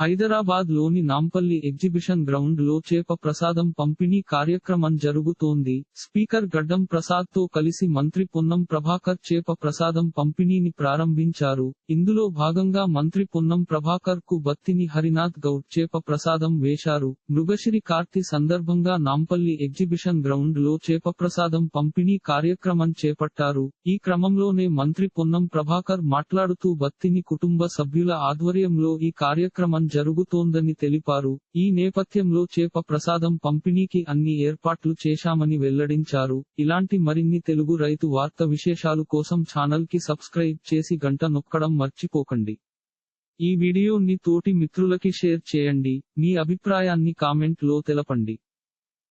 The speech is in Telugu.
హైదరాబాద్లోని నాంపల్లి ఎగ్జిబిషన్ గ్రౌండ్లో చేప ప్రసాదం పంపిణీ కార్యక్రమం జరుగుతోంది. స్పీకర్ గడ్డం ప్రసాద్తో కలిసి మంత్రి పొన్నం ప్రభాకర్ చేప ప్రసాదం పంపిణీని ప్రారంభించారు. ఇందులో భాగంగా మంత్రి పొన్నం ప్రభాకర్కు బత్తిని హరినాథ్ గౌడ్ చేప ప్రసాదం వేశారు. మృగశిరి కార్తి సందర్భంగా నాంపల్లి ఎగ్జిబిషన్ గ్రౌండ్లో చేప ప్రసాదం పంపిణీ కార్యక్రమం చేపట్టారు. ఈ క్రమంలోనే మంత్రి పొన్నం ప్రభాకర్ మాట్లాడుతూ బత్తిని కుటుంబ సభ్యుల ఆధ్వర్యంలో ఈ కార్యక్రమం జరుగుతోందని తెలిపారు. ఈ నేపథ్యంలో చేప ప్రసాదం పంపిణీకి అన్ని ఏర్పాట్లు చేశామని వెల్లడించారు. ఇలాంటి మరిన్ని తెలుగు రైతు వార్త విశేషాలు కోసం ఛానల్కి సబ్స్క్రైబ్ చేసి గంట నొక్కడం మర్చిపోకండి. ఈ వీడియోని తోటి మిత్రులకి షేర్ చేయండి. మీ అభిప్రాయాన్ని కామెంట్లో తెలపండి.